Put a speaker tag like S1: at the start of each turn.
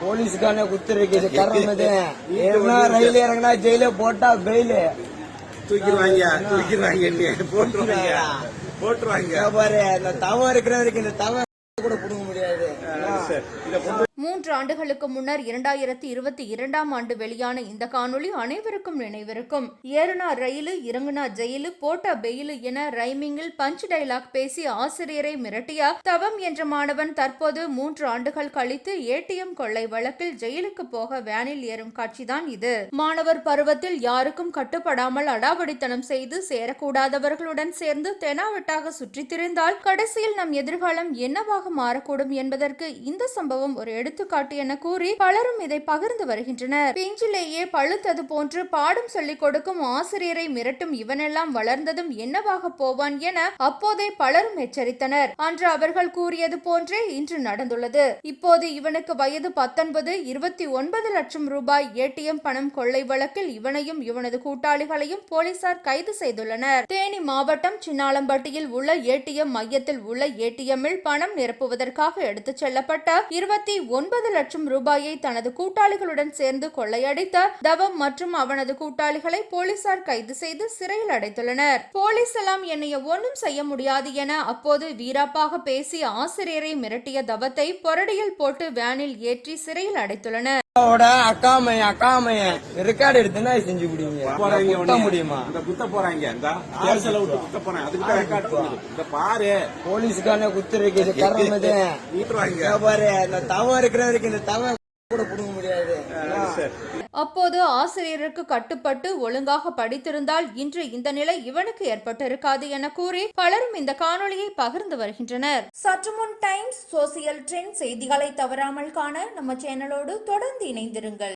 S1: போலீஸ்கான குத்துருக்கு காரணம் இது. ஏறினா ரயில் இறங்கினா ஜெயில போட்டா பெயிலு.
S2: தூக்கிடுவாங்க தூக்கிடுவாங்க. போட்டுருவாங்க. போட்டுருவாங்க.
S1: பாரு இந்த தவம் இருக்கிறவருக்கு இந்த தவம் கூட புடுங்க முடியாது.
S3: மூன்று ஆண்டுகளுக்கு முன்னர் இரண்டாயிரத்தி இருபத்தி இரண்டாம் ஆண்டு வெளியான இந்த காணொளி அனைவருக்கும் நினைவிருக்கும். ஏறுனா ரயிலு இறங்குனா ஜெயிலு போட்டா பெயிலு என ரைமிங்கில் பஞ்ச் டைலாக் பேசி ஆசிரியரை மிரட்டிய தவம் என்ற மாணவன் தற்போது மூன்று ஆண்டுகள் கழித்து ஏடிஎம் கொள்ளை வழக்கில் ஜெயிலுக்கு போக வேனில் ஏறும் காட்சிதான் இது. மாணவர் பருவத்தில் யாருக்கும் கட்டுப்படாமல் அடாவடித்தனம் செய்து சேரக்கூடாதவர்களுடன் சேர்ந்து தெனாவட்டாக சுற்றித் திரிந்தால் கடைசியில் நம் எதிர்காலம் என்னவாக மாறக்கூடும் என்பதற்கு இந்த சம்பவம் ஒரு எடுத்துக்காட்டு என கூறி பலரும் இதை பகிர்ந்து வருகின்றனர். பிஞ்சிலேயே பழுத்தது போன்று பாடம் சொல்லிக் கொடுக்கும் ஆசிரியரை மிரட்டும் இவனெல்லாம் வளர்ந்ததும் என்னவாக போவான் என அப்போதே பலரும் எச்சரித்தனர். அன்று அவர்கள் கூறியது போன்றே இன்று நடந்துள்ளது. இப்போது இவனுக்கு வயது பத்தொன்பது இருபத்தி ஒன்பது லட்சம் ரூபாய் ஏடிஎம் பணம் கொள்ளை வழக்கில் இவனையும் இவனது கூட்டாளிகளையும் போலீசார் கைது செய்துள்ளனர். தேனி மாவட்டம் சின்னாளம்பட்டியில் உள்ள ஏடிஎம் மையத்தில் உள்ள ஏடிஎம்மில் பணம் நிரப்புவதற்காக எடுத்துச் செல்லப்பட்ட இருபத்தி ஒன்பது லட்சம் ரூபாயை தனது கூட்டாளிகளுடன் சேர்ந்து கொள்ளையடித்த தவம் மற்றும் அவனது கூட்டாளிகளை போலீசார் கைது செய்து சிறையில் அடைத்துள்ளனர். போலீஸ் எல்லாம் என்னைய ஒன்றும் செய்ய முடியாது என அப்போது வீராப்பாக பேசி ஆசிரியரை மிரட்டிய தவத்தை பொரடியில் போட்டு வேனில் ஏற்றி சிறையில் அடைத்துள்ளனர்.
S1: அக்காவோட அக்காமையன் அக்காமையன். ரெக்கார்டு செஞ்சு
S2: போறாங்க
S1: முடியுங்க குத்த
S2: உன்னைய.
S1: முடியுமா?
S2: இந்த குத்த போறாங்க. இந்த ஆர்சல விட்டு குத்த போறாங்க. அதுக்கு தான் ரெக்கார்ட் பண்ணுது இந்த பாரு.
S1: காரணம் இது
S2: நீட்டுவாங்க
S1: இங்க பாரு இந்த தவம் இருக்கிறவருக்கு இந்த தவம் கூட புடுங்க.
S3: அப்போது ஆசிரியருக்கு கட்டுப்பட்டு ஒழுங்காக படித்திருந்தால் இன்று இந்த நிலை இவனுக்கு ஏற்பட்டிருக்காது என கூறி பலரும் இந்த காணொளியை பகிர்ந்து வருகின்றனர். சற்று முன் டைம்ஸ் சோசியல் ட்ரெண்ட் செய்திகளை தவறாமல் காண நம்ம சேனலோடு தொடர்ந்து இணைந்திருங்கள்.